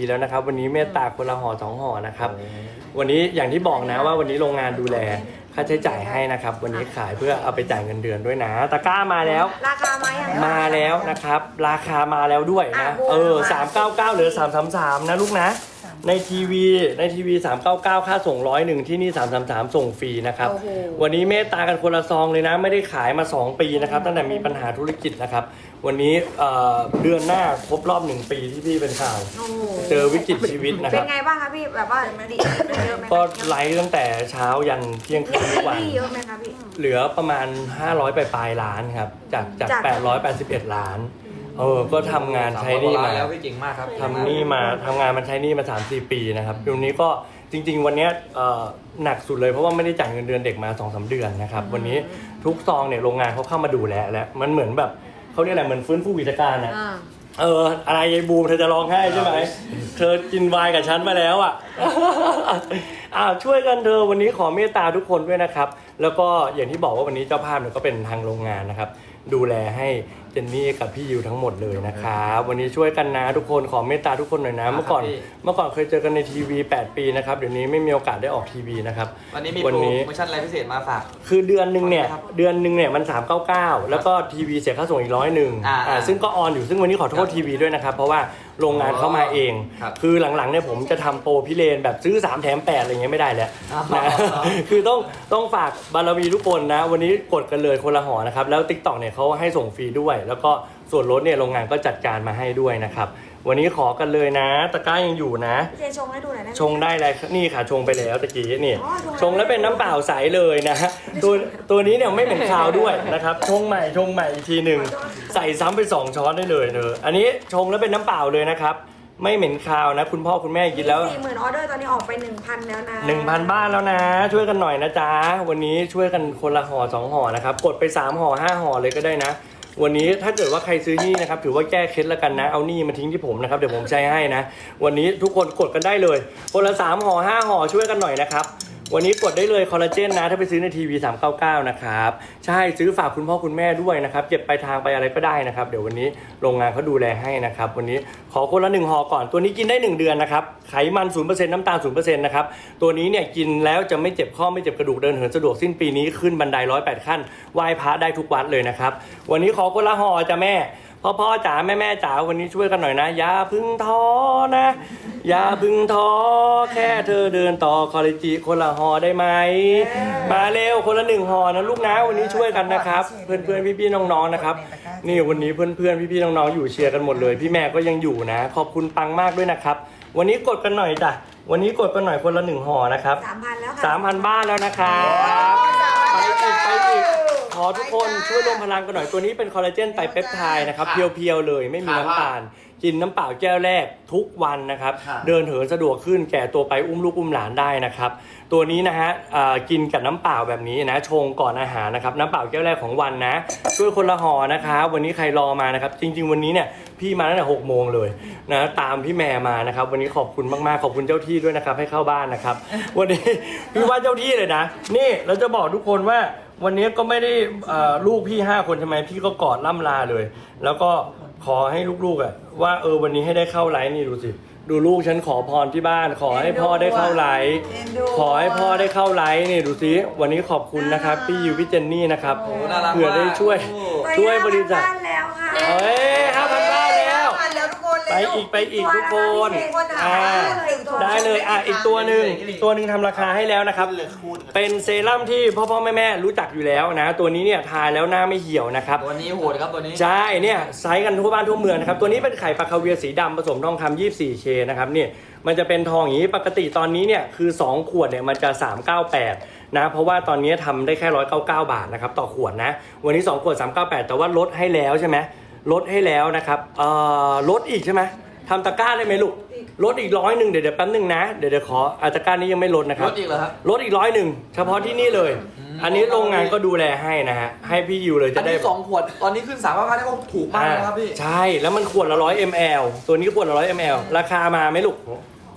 ดีแล้วนะครับวันนี้เมตตาคนละห่อสองห่อนะครับ วันนี้อย่างที่บอกนะว่าวันนี้โรงงานดูแลค่าใช้จ่ายให้นะครับ วันนี้ขายเพื่อเอาไปจ่ายเงินเดือนด้วยนะตะกร้ามาแล้ว ราคามาอย่างมาแล้วนะครับ ราคามาแล้วด้วยนะอะเออมาสามเก้าเก้าหรือสามสามสามนะลูกนะ ในทีวีในทีวีสามเก้าเก้าค่าส่งร้อยหนึ่งที่นี่สามสามสามส่งฟรีนะครับ โอ้โห วันนี้เมตตากันคนละซองเลยนะ ไม่ได้ขายมา 2 ปีนะครับ ตั้งแต่มีปัญหาธุรกิจนะครับ วันนี้เอ่อเดือนหน้าครบรอบหนึ่งปีที่พี่เป็นข่าว โอ้โหเจอวิกฤตชีวิตนะคเป็รันบ ไงบ้างคะพี่แบบว่าดีขึ้นเยอะไหมคะก็ไลฟ์ตั้งแต่เช้ายันเที่ยงคืนทุกวันพี่เยอะไหมคะพี่ เหลือประมาณ 500ไปปลายๆล้านครับ จากจาก จาก 881 ล้าน เออ ก็ทำงานใช้หนี่มา แล้วพี่เก่งมากครับ ทำหนี่มาทำงานมันใช้หนี่มา3 4ปีนะครับตรงนี้ก็จริง ๆ วันเนี้ยเอ่อหนักสุดเลยเพราะว่าไม่ได้จ่ายเงินเดือนเด็กมา2อสเดือนนะครับวันนี้ทุกซองเนี่ยโรงงานเขาเข้ามาดูแลแล้วมันเหมือนแบบเขาเรียกอะไรเหมือนฟื้นฟูกิจการนะ อ่า เอออะไรยายบูมเธอจะร้องไห้ใช่ไหม เธอกินไวน์กับฉันมาแล้วอะ อ่าช่วยกันเธอวันนี้ขอเมตตาทุกคนด้วยนะครับ แล้วก็อย่างที่บอกว่าวันนี้เจ้าภาพเนี่ยก็เป็นทางโรงงานนะครับ ดูแลให้เจนนี่กับพี่ยิวทั้งหมดเลยนะครับวันนี้ช่วยกันนะทุกคนขอเมตตาทุกคนหน่อยนะ เมื่อก่อนพี่ เมื่อก่อนเคยเจอกันในทีวี 8 ปีนะครับเดี๋ยวนี้ไม่มีโอกาสได้ออกทีวีนะครับ วันนี้มีวันโปรนี้ โมชั่นอะไรพิเศษมาฝาก คือเดือนหนึ่งเนี่ยครับเดือนหนึ่งเนี่ยมัน 399 แล้วก็ทีวีเสียค่าส่งอีกร้อยหนึ่งอ่าอ่าซึ่งก็ออนอยู่ซึ่งวันนี้ขอโทษทีวีด้วยนะครับ เพราะว่า โรงงานเข้ามาเอง ครับคือหลังๆเนี่ยผมจะทำโปรพิเรนแบบซื้อ 3 แถม 8 อะไรเงี้ยไม่ได้แล้วอ๋อ นะคือต้องต้องฝากบารมีทุกคนนะ วันนี้กดกันเลยคนละหอนะครับ แล้ว t ิ k t o k เนี่ยเขาให้ส่งฟรีด้วย แล้วก็ ส่วนลดเนี่ยโรงงานก็จัดการมาให้ด้วยนะครับ วันนี้ขอกันเลยนะ ตะกร้ายังอยู่นะพี่เจชงให้ดูหน่อยได้ไหม ชงได้เลยนี่ค่ะชงไปแล้วตะกี้นี่ อ๋อชงแล้ว ชงแล้วเป็นน้ำเปล่าใสเลยนะตัวตัวนี้เนี่ยไม่เหม็นคาวด้วยนะครับ ชงใหม่ชงใหม่อีกทีหนึ่งใส่ซ้ำไปสองช้อนได้เลยเนอะอันนี้ชงแล้วเป็นน้ำเปล่าเลยนะครับ ไม่เหม็นคาวนะ คุณพ่อคุณแม่กินแล้ว สี่หมื่นออเดอร์ตอนนี้ออกไปหนึ่งพันแล้วนะ1,000 บ้านแล้วนะ ช่วยกันหน่อยนะจ๊ะ วันนี้ช่วยกันคนละห่อสองห่อนะครับ กดไป 3ห่อ5ห่อเลยก็ได้นะ วันนี้ถ้าเกิดว่าใครซื้อนี่นะครับถือว่าแก้เคล็ดแล้วกันนะ เอาหนี่มาทิ้งที่ผมนะครับเดี๋ยวผมใช้ให้นะ วันนี้ทุกคนกดกันได้เลยคนละสามห่อห้าห่อช่วยกันหน่อยนะครับ วันนี้กดได้เลยคอลลาเจนนะ ถ้าไปซื้อในทีวี399นะครับ ใช่ซื้อฝากคุณพ่อคุณแม่ด้วยนะครับเก็บไปลายทางไปอะไรก็ได้นะครับ เดี๋ยววันนี้โรงงานเขาดูแลให้นะครับ วันนี้ขอคนละหนึ่งห่อก่อนตัวนี้กินได้1เดือนนะครับ ไขมัน0%น้ำตาล0%นะครับ ตัวนี้เนี่ยกินแล้วจะไม่เจ็บข้อไม่เจ็บกระดูกเดินเหินสะดวกสิ้นปีนี้ขึ้นบันได108ขั้นไหว้พระได้ทุกวัดเลยนะครับวันนี้ขอคนละห่อจ้ะแม่ พ่อพ่อจ๋าแม่แม่จ๋าวันนี้ช่วยกันหน่อยนะอย่าพึ่งท้อนะอย่าพึ่งท้อแค่เธอเดินต่อคอลเลจิคนละห่อได้ไหมมาเร็วคนละหนึ่งห่อนะลูกนะวันนี้ช่วยกันนะครับ เพื่อนเพื่อนพี่พี่ๆน้องๆนะครับ นี่วันนี้เพื่อนเพื่อนพี่พี่ๆน้องๆอยู่เชียร์กันหมดเลย พี่แม่ก็ยังอยู่นะ ขอบคุณปังมากด้วยนะครับ วันนี้กดกันหน่อยจ้ะวันนี้กดกันหน่อยคนละหนึ่งห่อนะครับสามพันแล้วค่ะสามพันบ้านแล้วนะครับไปอีกไปอีก ขอทุกคนช่วยรวมพลังกันหน่อยตัวนี้เป็นคอลลาเจนไตรเปปไทด์นะครับครับเพียวๆเลยไม่มีน้ำตาล กินน้ำเปล่าแก้วแรกทุกวันนะครับครับ เดินเหินสะดวกขึ้นแก่ตัวไปอุ้มลูกอุ้มหลานได้นะครับ ตัวนี้นะฮะเอ่อกินกับน้ำเปล่าแบบนี้นะชงก่อนอาหารนะครับน้ำเปล่าแก้วแรกของวันนะ ช่วยคนละห่อนะครับวันนี้ใครรอมานะครับ จริง ๆ วันนี้เนี่ยพี่มาตั้งแต่หกโมงเลยนะตามพี่แม่มานะครับ วันนี้ขอบคุณมากๆขอบคุณเจ้าที่ด้วยนะครับ ให้เข้าบ้านนะครับ วันนี้พี่ว่าเจ้าที่เลยนะ นี่เราจะบอกทุกคนว่า วันนี้ก็ไม่ได้เอ่อลูกพี่ห้าคนใช่ไหมพี่ก็กอดล่ำลาเลย แล้วก็ขอให้ลูกๆอะว่าเออวันนี้ให้ได้เข้าไลฟ์นี่ดูสิ ดูลูกฉันขอพรที่บ้าน ขอให้พ่อได้เข้าไลฟ์เอ็นดูขอให้พ่อได้เข้าไลฟ์นี่ดูสิวันนี้ขอบคุณนะครับพี่ยูพี่เจนนี่นะครับโอ้น่ารักเผื่อได้ช่วยโอ้ช่วยบริจาคบ้านแล้วค่ะ เอ้ยห้าพันบ้ ไปเร็วอีกไปอีกทุกคนคนหาอ่าได้เลยอะอีกตัวหนึ่งอีกตัวหนึ่งทำราคาให้แล้วนะครับเป็นเซรั่มที่พ่อพ่อแม่แม่รู้จักอยู่แล้วนะ ตัวนี้เนี่ยทาแล้วหน้าไม่เหี่ยวนะครับ ตัวนี้โหดครับตัวนี้ ใช่เนี่ยไซส์กันทั่วบ้านทั่วเมืองนะครับ ตัวนี้เป็นไข่ปลาคาเวียร์สีดำผสมทองคำ 24K นะครับเนี่ยมันจะเป็นทองอย่างนี้ปกติตอนนี้เนี่ยคือ 2 ขวดเนี่ยมันจะ 398 นะ เพราะว่าตอนนี้ทำได้แค่ 199 บาทนะครับต่อขวดนะ วันนี้ 2 ขวด 398 แต่ว่าลดให้แล้วใช่ไหม ลดให้แล้วนะครับเอ่อลดอีกใช่ไหมทำตะกร้าได้ไหมลูกลดอีกร้อยหนึ่งเดี๋ยวเดี๋ยวแป๊บหนึ่งนะเดี๋ยวเดี๋ยวขออาตะกร้านี้ยังไม่ลดนะครรับถอีกเหรอครับ ลดอีกร้อยหนึ่งเฉพาะที่นี่เลย อันนี้โรงงานก็ดูแลให้นะฮะให้พี่ยูเลยอัจะนได้นี้สองขวด ตอนนี้ขึ้นสามพันได้ก็ถูกมากนะครับพี่ ใช่แล้วมันขวดละร้อย ml ตัวนี้ขวดละร้อย ml ราคามาไหมลูก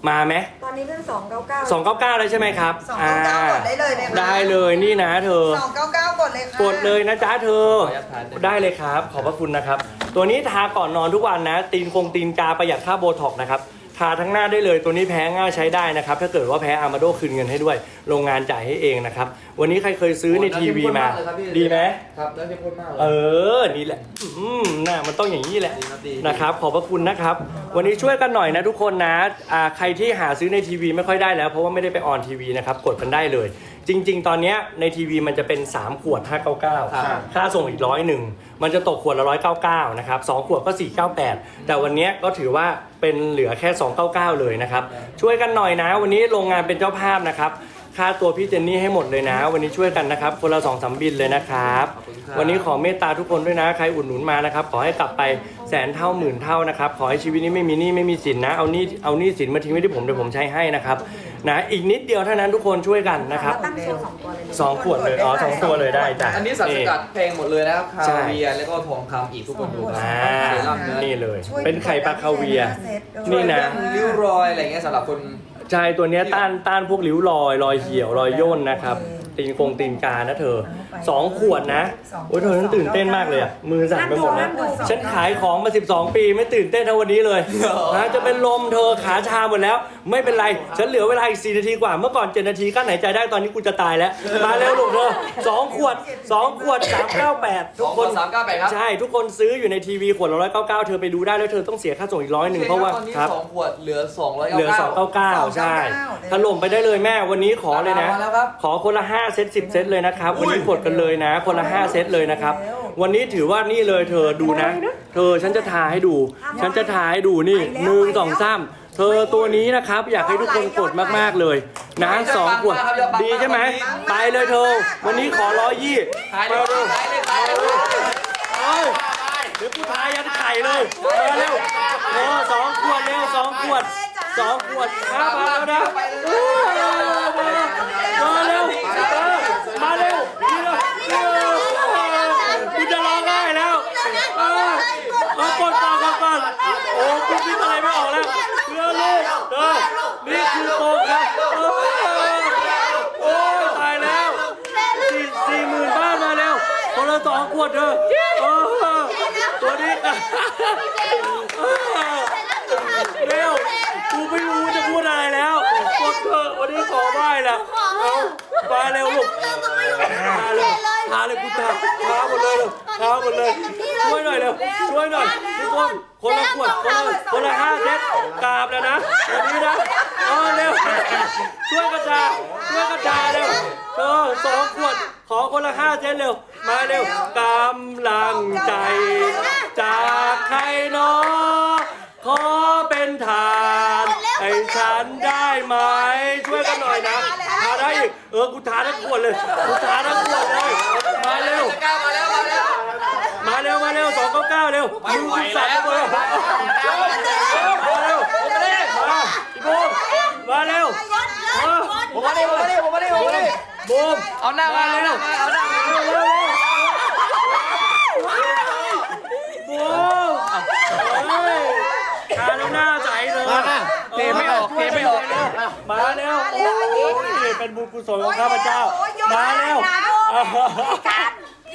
มาไหมตอนนี้เป็นสองเก้าเก้าสองเก้าเก้าเลยใช่ไหมครับสองเก้าเก้ากดได้เลยนะคะได้เลยนี่นะเธอสองเก้าเก้ากดเลยค่ะกดเลยนะจ๊ะเธอขออนุญาตทานได้ไหมได้เลยครับ ขอบพระคุณนะครับ ตัวนี้ทาก่อนนอนทุกวันนะ ตีนคงตีนกาประหยัดค่าโบท็อกซ์นะครับ ทาทั้งหน้าได้เลยตัวนี้แพ้ง่ายใช้ได้นะครับ ถ้าเกิดว่าแพ้อามาโดคืนเงินให้ด้วย โรงงานจ่ายให้เองนะครับ วันนี้ใครเคยซื้อในทีวีมา ดีไหมครับเนื้อเข้มข้นมากเลยเออ นี่แหละ อืมน่ะมันต้องอย่างนี้แหละดีครับดีนะครับ ขอบพระคุณนะครับ วันนี้ช่วยกันหน่อยนะทุกคนนะอ่าใครที่หาซื้อในทีวีไม่ค่อยได้แล้ว เพราะว่าไม่ได้ไปออนทีวีนะครับ กดกันได้เลย จริง ๆ ตอนเนี้ยในทีวีมันจะเป็น 3 ขวด599ครับค่าส่งอีกร้อยหนึ่งมันจะตกขวดละ199นะครับ2ขวดก็ 498 แต่วันเนี้ยก็ถือว่าเป็นเหลือแค่ 299 เลยนะครับ ช่วยกันหน่อยนะ วันนี้โรงงานเป็นเจ้าภาพนะครับ ค่าตัวพี่เจนนี่ให้หมดเลยนะ วันนี้ช่วยกันนะครับ คนละสองสามบินเลยนะครับ ขอบคุณครับ วันนี้ขอเมตตาทุกคนด้วยนะ ใครอุดหนุนมานะครับ ขอให้กลับไป แสนเท่าหมื่นเท่านะครับ ขอให้ชีวิตนี้ไม่มีหนี้ไม่มีสินนะ เอาหนี้เอาหนี้สินมาทิ้งไว้ที่ผมเดี๋ยวผมใช้ให้นะครับนะอีกนิดเดียวเท่านั้นทุกคนช่วยกันนะครับตั้งโชว์สองตัวเลยสองขวดเลยอ๋อสองตัวเลยได้จ้ะอันนี้สารสกัดเพลงหมดเลยนะครับคาใช่เวียร์แล้วก็ทองคำอีกทุกคนดูอ่าเซรั่มเนื้อนี่เลย เป็นไข่ปลาคาเวียร์ช่วยนี่นะเรื่องริ้วรอยอะไรเงี้ยสำหรับคนใช่ตัวเนี้ยต้านต้านพวกริ้วรอยรอยเหี่ยวรอยย่นนะครับ ตีนคงตีนกานะเธอสองขวดนะโอ้ยเธอฉันตื่นเต้นมากเลยอะมือสั่นไปหมดเลยฉันขายของมา 12 ปีไม่ตื่นเต้นเท่าวันนี้เลยนะจะเป็นลมเธอขาชาหมดแล้ว ไม่เป็นไร ฉันเหลือเวลาอีก4นาทีกว่า เมื่อก่อน7นาทีกั้นหายใจได้ตอนนี้กูจะตายแล้ว มาเร็วลูกเธอสองขวดสองขวด398ทุกคนสามเก้าแปดครับใช่ทุกคนซื้ออยู่ในทีวีขวดละร้อยเก้าเก้าเธอไปดูได้แล้วเธอต้องเสียค่าส่งอีกร้อยหนึ่งเพราะว่าตอนนี้ครับสองขวดเหลือสองร้อยเหลือ299ใช่ถล่มไปได้เลยแม่วันนี้ขอเลยนะมาแล้วครับขอคนละ5 เซต 10 เซตเลยนะครับ วันนี้กดกันเลยนะ คนละ 5 เซตเลยนะครับ วันนี้ถือว่านี่เลยเธอดูนะ เธอฉันจะทาให้ดู ฉันจะทาให้ดูนี่หนึ่งสองสามเธอตัวนี้นะครับ อยากให้ทุกคนกดมากๆเลยนะสองขวดดีใช่ไหมไปเลยเธอ วันนี้ขอร้อยยี่ขายเลมายเร็วขายเลยขายเลยเอ้ยเดี๋ยวกูทายันไข่เลยมาเร็วเออสองขวดเร็วสองขวดสองขวดมามาแล้วนะเออมามาเร็วเออ มาเร็วนี่เลยเออกูจะร้องไห้แล้วเออเออกดก่อนกดก่อนโอ้กูคิดอะไรไม่ออกแล้วเรือลูกเออนี่คือโกงครับเออโอ้ยตายแล้วสี่สี่หมื่นบ้านมาเร็วคนละสองขวดเถอะเออตัวนี้กันเออเร็วกูไม่รู้จะพูดอะไรแล้วกดเถอะวันนี้ขอไหว้ละเอามา เร็วลูกทาเลยทาเลยกูทาทาหมดเลยเลยทาหมดเลยช่วยหน่อยเร็วช่วยหน่อยทุกคนคนละขวดคนละคนละห้าเซตกราบแล้วนะวันนี้นะเออเร็วช่วยกระจาช่วยกระจาเร็วเออสองขวดขอคนละห้าเซตเร็วมาเร็วกำลังใจ จากใครเนาะขอเป็นทานให้ฉันได้ไหมช่วยกันหน่อยนะทาได้อีก เออกูทาทั้งขวดเลยกูทาทั้งขวดเลย มาเร็ว ก้าวมาแล้วมาแล้วมาเร็วมาเร็วสองเก้าเก้าเร็วไม่ไหวแล้วมึงสั่นไปเลยมาเร็วมาเร็วมาพี่บูมมาเร็วเออผมมาดิผมมาดิผมมาดิผมมาดิบูมเอาหน้ามาเอาหน้ามาเอาหน้ามาเร็วเร็วเร็วบูมเฮ้ยทาแล้วหน้า ใสเลยเทไม่ออกเทไม่ออกมาเร็วโอ้ยเป็นบุญกุศลของข้าพเจ้า มาเร็ว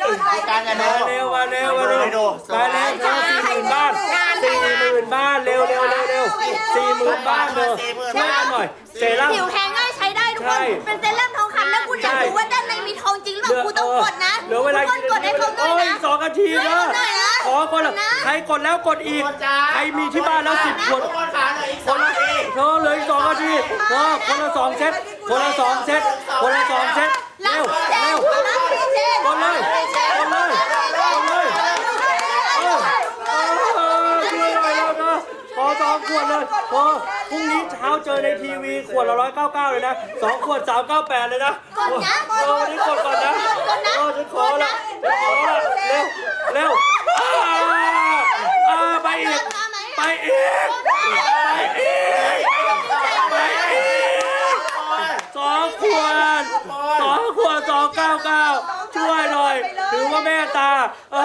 ยอดไลค์การกันมาเนาะเร็วมาเร็วมาเร็วมาเร็วเธอสี่หมื่นบ้านสี่หมื่นบ้านเร็วเร็วเร็วเร็วสี่หมื่นบ้านเร็วช่วยกันหน่อยเซรั่มผิวแห้งง่ายใช้ได้ทุกใช่คนเป็นเซรั่มทองคำแล้วคุณอยากใช่รู้ว่าด้านในมีทองจริงหรือเปล่าคุณต้องกดนะเหลือเวลาทุกคนกดให้เขาด้วโอ้ยยนะสองนาทีเนอะหน่อยนะขอคนละนะใครกดแล้วกดอีกใครมีที่บ้านแล้วสิบคนทุก คนขาเหลืออีกคสอนงละนาทีเธอเหลืออีกสองนาทีเธอคนละสองเซตคนละสองเซตคนละสองเซตเร็วเร็วรับพี่เจนกดเลยกดเลยกดเลยเออเออช่วยหน่อยแล้วนะขอสองขวดเลยพอพรุ่งนี้เช้าเจอในทีวีขวดละร้อยเก้าเก้าเลยนะสองขวดสามเก้าแปดเลยนะกดนะเออวันนี้กดก่อนนะกดนะเออฉันขอละฉันขอละเร็วเร็วอ่าอ่าไปอีกมาไหมไปอีก ไปอีก ไปอีกสองขวดสองขวดสองเก้าเก้าช่วยหน่อย ถือว่า แม่ตาอ่า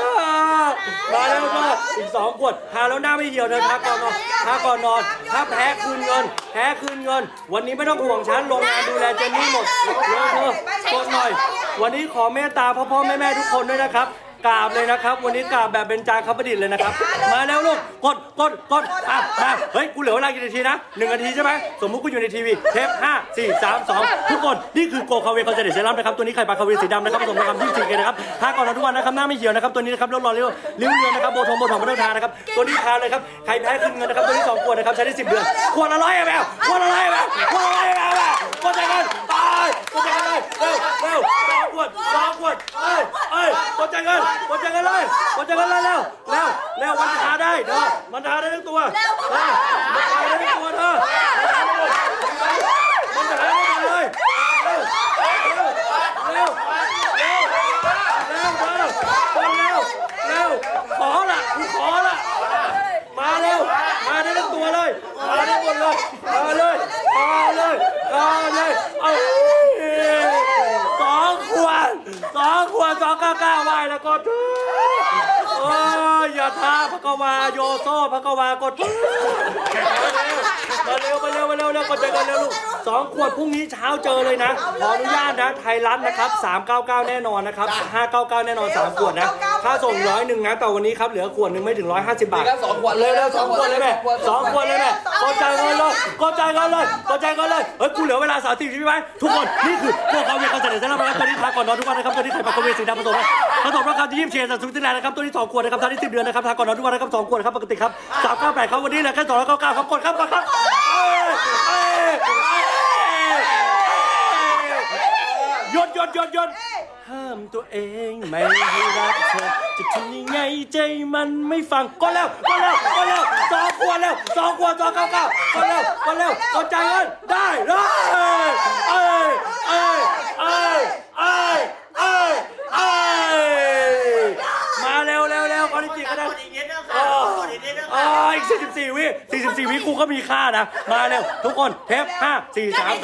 มาแล้วเธออีกสองขวดทาแล้วหน้าไม่เหี่ยวเธอทาก่อนนอนทาก่อนนอนถ้าแพ้คืนเงิน แพ้คืนเงิน วันนี้ไม่ต้องห่วงฉันโรงงานดูแลเจนนี่หมดเร็วเธอกดหน่อย วันนี้ขอเมตตาพ่อพ่อแม่แม่ทุกคนด้วยนะครับ กราบเลยนะครับ วันนี้กราบแบบเบญจางคประดิษฐ์เลยนะครับ มาแล้วลูกกดกดกดอะมาเฮ้ยกูเหลือเวลากี่นาทีนะหนึ่งนาทีใช่ไหมสมมุติกูอยู่ในทีวีเทปห้าสี่สามสองทุกคนนี่คือโกคาเวคอนเซนเซรั่มนะครับตัวนี้ไข่ปลาคาเวสีดำนะครับผสมกับยี่สิบเกนะครับทาก่อนนอนทุกวันนะครับหน้าไม่เหี่ยวนะครับตัวนี้นะครับลดรอยเร็วริ้วเรือนนะครับโบทองโบทองไม่ต้องทานะครับตัวนี้ทาเลยครับใครแพ้ขึ้นเงินนะครับตัวนี้สองขวดนะครับใช้ได้สิบเดือนขวดละร้อยแมวขวดละร้อยแมวขวดละร้อยแมว ดใจกันกดใจกันเลยกดใจกันเลยเร็วเร็วเร็วมันทาได้เด้อมันทาได้ทั้งตัวเร็วมันทาได้ทั้งตัวเธอมันทาได้ทั้งตัวเลยเร็วเร็วเร็วเร็วเร็วเร็วคนเร็วเร็วขอละกูขอละมาเร็วมาได้ทั้งตัวเลยมาได้หมดเลยมาเลยมาเลยมาเลยเอาสองขวดส องขวดสองเก้าเก้าไหวแล้วก็ทุก อ้ยอย่าท้าพระกวาโยโซพระกวากดมาเร็วมาเร็วมาเร็วเร็วกดใจกันเร็วลูกสองขวดพรุ่งนี้เช้าเจอเลยนะ ขออนุญาตนะไทยรัฐนะครับ 399 แน่นอนนะครับ 599 แน่นอน 3 ขวดนะค่าส่งร้อยหนึ่งนะแต่วันนี้ครับเหลือขวดหนึ่งไม่ถึง 150 บาทมีกันสองขวดเร็วเร็วสองขวดเลยแม่สองขวดเลยแม่กดใจายเงินเลยกดใจายเงินเลยกดใจายเงินเลยเฮ้ยกูเหลือเวลาสามสิบวิไหมทุกคนนี่คือพวกเขาเวียนคอนเสิร์ตเสร็จแล้วนะครับตัวนี้ทาก่อนนอนทุกวันนะครับตัวนี้ไข่ปลากระเวนสีดำผสมนะผสมราคาที่ยี่สิบเชนจากสวิตเซอร์แลนด์นะครับตัวนี้สองขวดนะครับทาได้สิบเดือนนะครับทาก่อนนอนทุกวันนะครับสองขวดครับปกติครับสามเก้าแปดครับวันนี้เหลือแค่สองร้อยเก้าเก้าครับกดครับกดครับเอ้ยเอ้ยเอ้ยหยุดหยุดหยุดหยุดห้ามตัวเองไม่ให้รักเธอจะทำยังไงใจมันไม่ฟังก็แล้วก็แล้วก็แล้วสองขวดแล้วสองขวดสองเก้าเก้าก็แล้วก็แล้วก็ใจเงินได้เลยเอ้ยเอ้ยเอ้ยเอ้ยเอ้ยเอ้ยมาเร็วเร็วเร็วคนที่จีก็ได้อ๋อ อ๋ออีก44 วิ44 วิกูก็มีค่านะ มาเร็วทุกคนเทป5 4 3 2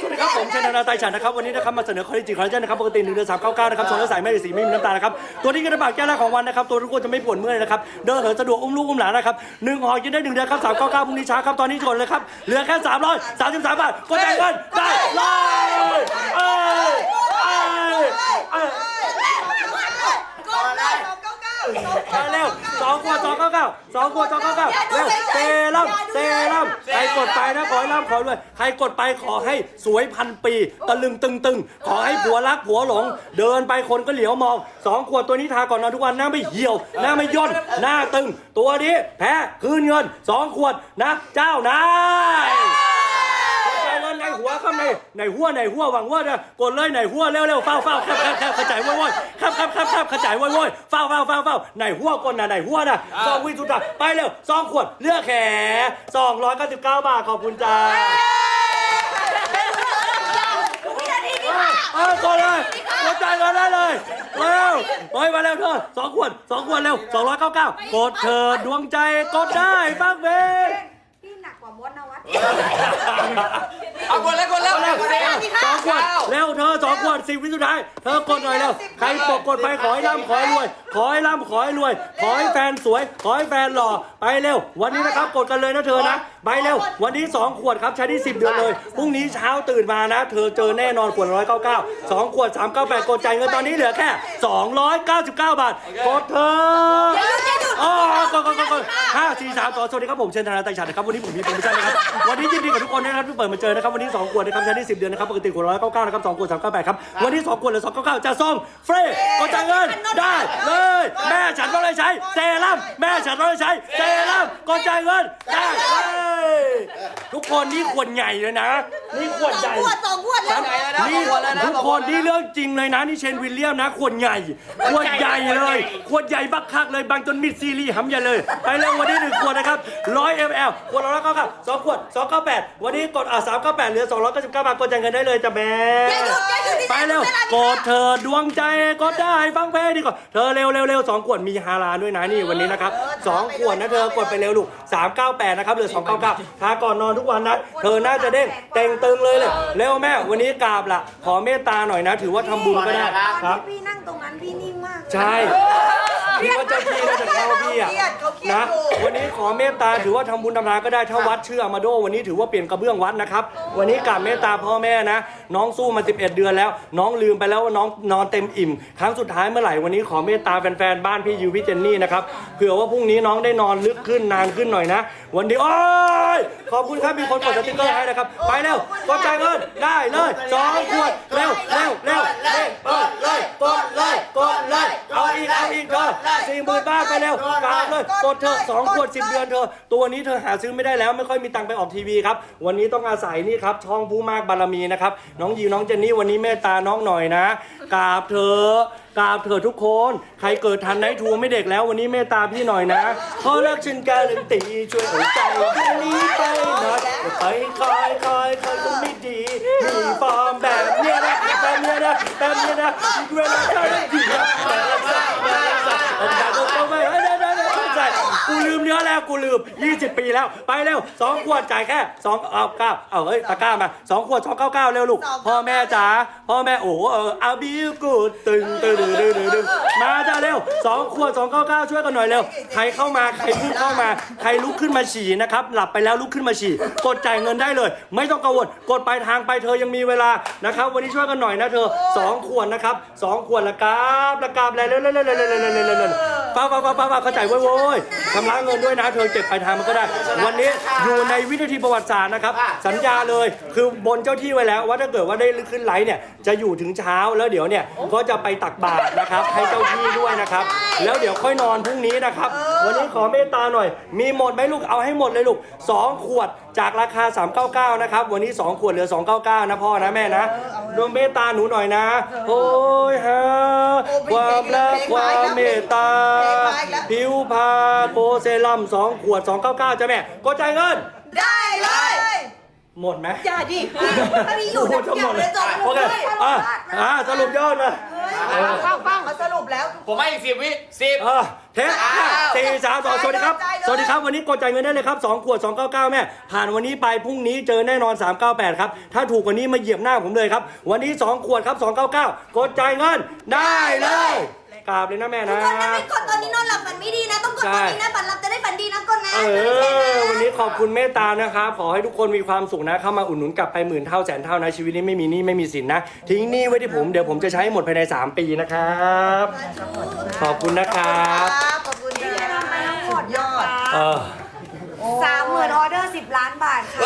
สวัสดีครับผมเชนธนาไตรฉันนะครับ วันนี้นะครับมาเสนอคอลลาเจนคอลลาเจนนะครับปกติ1เดือน399 นะครับโซนและใสไม่ได้สีไม่มีน้ำตาลนะครับ ตัวนี้กระบาดแก้แรกของวันนะครับ ตัวทุกคนจะไม่ปวดเมื่อยนะครับ เดินเหินสะดวกอุ้มลูกอุ้มหลานนะครับหนึ่งห่อกินได้หนึ่งเดือนครับ399พรุ่งนี้เช้าครับตอนนี้ชนเลยครับเหลือแค่333บาทก็จ่ายเงินได้เลยเอ้ยเอ้ยเอ้ยกดเลยสอง เก้าเก้าสอาเร็วสองขวดสองเก้าเก้าสองขวดสองเก้าเก้าเร็วเซรั่มเซรั่มใครกดไปนะขอให้ร่ำขอรวยใครกดไปขอให้สวยพันปีตะลึงตึงตึงขอให้ผัวรักผัวหลง เดินไปคนก็เหลียวมองสองขวดตัวนี้ทาก่อนนอนทุกวันหน้าไม่เหี่ยว หน้าไม่ย่นหน้าตึง ตัวนี้แพ้คืนเงินสองขวดนะ เจ้านายกดใจเงินใน หัวครับในในหัวในหัวหวังว่าจะกดเลยในหัวเร็วเร็วเฝ้าเฝ้าครับครับครับกระจายว้อยว้อยครับครับครับครับกระจายว้อยว้อยเฝ้าเฝ้าเฝ้าเฝ้าในหัวกดนะในหัวนะสองวิสุดท้ายไปเร็วสองขวดเลือกแขสองร้อยเก้าสิบเก้าบาทขอบคุณจ้าเออกดเลยกดจ่ายเงินได้เลยเร็วเฮ้ยมาเร็วเธอสองขวดสองขวดเร็วสองร้อยเก้าเก้ากดเธอดวงใจกดได้ฟังเพลงพี่หนักกว่ามดนวัด เอากดแล้วกดแล้วเร็วกดแล้วสองขวดเร็วเธอสองขวดสิบวิสุดท้าย เธอกดหน่อยเร็วใครปกกดไปขอให้ร่ำขอให้รวย ขอให้ร่ำขอให้รวย ขอให้แฟนสวย ขอให้แฟนหล่อไปเร็ว วันนี้นะครับกดกันเลยนะเธอนะไปเร็ว วันนี้ 2 ขวดครับใช้ได้10 เดือนเลยพรุ่งนี้เช้าตื่นมานะ เธอเจอแน่นอนขวดร้อยเก้าเก้าสองขวดสามเก้าแปดกดจ่ายเงินตอนนี้เหลือแค่ 299 บาทกดเธออ๋อกดกดกดกดห้าสี่สามสองสวัสดีครับผมเชนธนาไตรฉันนะครับวันนี้ผมมีโปรโมชั่นนะครับวันนี้ยินดีกับทุกคนนะครับที่เปิดมาเจอนะครับวันนี้2ขวดนะครับใช้ได้10 เดือนนะครับปกติขวดร้อยเก้าเก้านะครับสองขวดสามเก้าแปดครับวันนี้2ขวดเหลือสองเก้าเก้าจะส่งฟรีกดจ่ายเงินได้เลย แม่ฉันต้องได้ใช้เซรั่มแม่ฉันต้องได้ใช้เซรั่มกดจ่ายเงินได้เลยทุกคนนี่ขวดใหญ่เลยนะนี่ขวดใหญ่ ขวดสองขวดแล้วใหญ่เลยนะนี่ขวดเลยนะทุกคนนี่เรื่องจริงเลยนะนี่เชนวิลเลียมนะขวดใหญ่ขวดใหญ่เลยขวดใหญ่บักคักเลยบางจนมิดซีรีส์หำใหญ่เลยไปเร็ววันนี้หนึ่งขวดนะครับร้อยมลขวดละร้อยเก้าเก้าสองขวดสองเก้าแปดวันนี้กดอะสามเก้าแปดเหลือสองร้อยเก้าสิบเก้าบาทกดจ่ายเงินได้เลยจ้ะแม่อย่าหยุดอย่าหยุดดิไปเร็วกดเธอดวงใจกดได้ฟังเพลงดีกว่าเธอเร็วเร็วเร็วสองขวดมีฮาลาลด้วยนะนี่วันนี้นะครับ สองขวดนะเธอกดไปเร็วลูกสามเก้าแปดนะครับเหลือสองเก้าเก้าทาก่อนนอนทุกวันนะ เธอน่าจะเด้งเต่งตึงเลยเลยเร็วแม่วันนี้กราบล่ะขอเมตตาหน่อยนะ ถือว่าทำบุญก็ได้ครับพี่นั่งตรงนั้นพี่นิ่งมากใช่คิดว่าเจ้าที่น่าจะเข้าพี่อะเขาเครียดเขาเครียดนะอยู่วันนี้ขอเมตตาถือว่าทำบุญทำทานก็ได้ถ้าวัดชื่ออามาโด วันนี้ถือว่าเปลี่ยนกระเบื้องวัดนะครับ วันนี้กราบเมตตาพ่อแม่นะ น้องสู้มา 11 เดือนแล้ว น้องลืมไปแล้วว่าน้องนอนเต็มอิ่ม ครั้งสุดท้ายเมื่อไหร่วันนี้ขอเมตตาแฟนๆบ้านพี่ยูพี่เจนนี่นะครับเผื่อว่าพรุ่งนี้น้องได้นอนลึกขึ้นนานขึ้นหน่อยนะ วันนี้โอ้ยขอบคุณครับมีคนกดสติ๊กเกอร์ให้นะครับ ไปเร็วกดใจเงินได้เลยสองขวดเร็วเร็วเร็วเร็วเปิดเลยกดเลยกดเลยเอาอีกเอาอีกเธอสี่หมื่นบ้านไปเร็วกราบเลยกดเธอสองขวดสิบเดือนเธอ ตัวนี้เธอหาซื้อไม่ได้แล้วไม่ค่อยมีตังค์ไปออกทีวีครับวันนี้ต้องอาศัยนี่ครับช่องผู้มากบารมีนะครับน้องยิวน้องเจนนี่วันนี้เมตตาน้องหน่อยนะกราบเธอ กราบเธอะทุกคน ใครเกิดทันไนท์ทูไม่เด็กแล้ววันนี้เมตตาพี่หน่อยนะเพราะรักฉันการันตีช่วยหัวใจที่นี้ไปหน่อยอย่าไปคอยคอยคอยก็ไม่ดี มีฟอร์มแบบเนี้ยนะแบบเนี้ยนะแบบเนี้ยนะเวลาเธอได้ดีนะแบบรักษาแบบรักษาโอกาสก็ไม่ให้ ใช่กูลืมเนื้อแล้วกูลืม 20 ปีแล้ว ไปเร็วสองขวดจ่ายแค่สองเอาเก้าเอาเฮ้ยตะกร้ามาสองขวดสองเก้าเก้าเร็วลูก พ่อแม่จ๋าพ่อแม่โอ้โหเออเอาบิวกูดตึงตึงตึงตึงตึงตึงมาจ้าเร็วสองขวดสองเก้าเก้าช่วยกันหน่อยเร็วใครเข้ามาใครเพิ่งเข้ามา ใครลุกขึ้นมาฉี่นะครับหลับไปแล้วลุกขึ้นมาฉี่กดจ่ายเงินได้เลย ไม่ต้องกังวลกดปลายทางไปเธอยังมีเวลานะครับ วันนี้ช่วยกันหน่อยนะเธอสองขวดนะครับสองขวดละกราบละกราบแล้วเร็วเร็วเร็วเร็วเร็วเร็ว เร็วเร็วเร็วฟ้าฟ้าฟ้าฟ้าฟ้าเข้าใจเว้ยเว้ยชำระเงินด้วยนะ เธอเก็บปลายทางมันก็ได้ วันนี้อยู่ในวินาทีประวัติศาสตร์นะครับ สัญญาเลยคือบนเจ้าที่ไว้แล้วว่าถ้าเกิดว่าได้ขึ้นไลฟ์เนี่ยจะอยู่ถึงเช้าแล้วเดี๋ยวเนี่ยก็จะไปตักบาตรนะครับ ให้เจ้าที่ด้วยนะครับ แล้วเดี๋ยวค่อยนอนพรุ่งนี้นะครับ วันนี้ขอเมตตาหน่อย มีหมดไหมลูกเอาให้หมดเลยลูกสองขวดจากราคา 399 นะครับ วันนี้ 2 ขวดเหลือ 299 นะพ่อนะแม่นะดวงเมตตาหนูหน่อยนะ โอ้ยฮะความรักความเมตตา ผิวพาโกเซรั่ม2 ขวด 299จ้ะแม่กดจ่ายเงิน ได้เลย หมดไหมอย่าดิถ้ามีอยู่โอ้โหนะจะหมดเลยจบโอเคอะอะสรุปยอดมาฟังฟังมาส รุปแล้วผมให้อีกสิบวิสิบอะเทสห้าสี่สามสองสวัสดีครับ จ่ายเลย สวัสดีครับ วันนี้กดจ่ายเงินได้เลยครับ 2 ขวด 299 แม่ ผ่านวันนี้ไป พรุ่งนี้เจอแน่นอน 398 ครับ ถ้าถูกกว่านี้มาเหยียบหน้าผมเลยครับ วันนี้ 2 ขวดครับ 299 กดจ่ายเงินได้เลยกราบเลยนะแม่นะกดนะไม่กดตอนนี้นอนหลับฝันไม่ดีนะ ต้องกดตอนนี้นะ อบคุณเมตตานะครับ ขอให้ทุกคนมีความสุขนะ เข้ามาอุดหนุนกลับไปหมื่นเท่าแสนเท่านะชีวิตนี้ไม่มีหนี้ไม่มีสินนะ ทิ้งหนี้ไว้ที่ผมเดี๋ยวผมจะใช้หมดภายใน 3 ปีนะครับ ขอบคุณนะครับขอบคุณที่นะทำไปทั้งหมดยอดเออสามหมื่นออเดอร์สิบล้านบาทค่ะ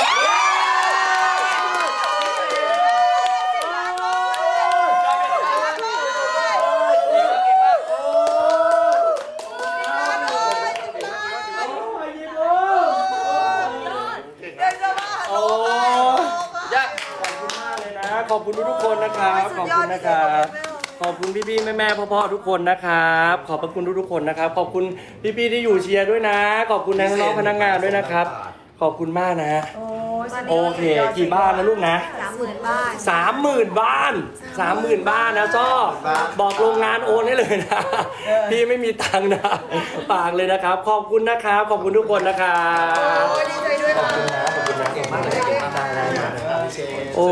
โอ้ ยาก ขอบคุณมากเลยนะ ขอบคุณทุกๆคนนะครับ ขอบคุณนะครับ ขอบคุณพี่ๆแม่ๆพ่อๆทุกคนนะครับ ขอบพระคุณทุกๆคนนะครับ ขอบคุณพี่ๆที่อยู่เชียร์ด้วยนะ ขอบคุณน้องๆพนักงานด้วยนะครับ ขอบคุณมากนะโอเค กี่บ้านนะลูกนะ สามหมื่นบาท สามหมื่นบ้านสามหมื่นบ้านนะซ่อบอกโรงงานโอนให้เลยนะ พี่ไม่มีตังค์นะฝากเลยนะครับ ขอบคุณนะครับ ขอบคุณทุกคนนะครับ โอ้ยดีใจด้วยนะขอบคุณนะ ขอบคุณนะขอบคุณมากเลยเก่งมากได้ได้ได้โอ้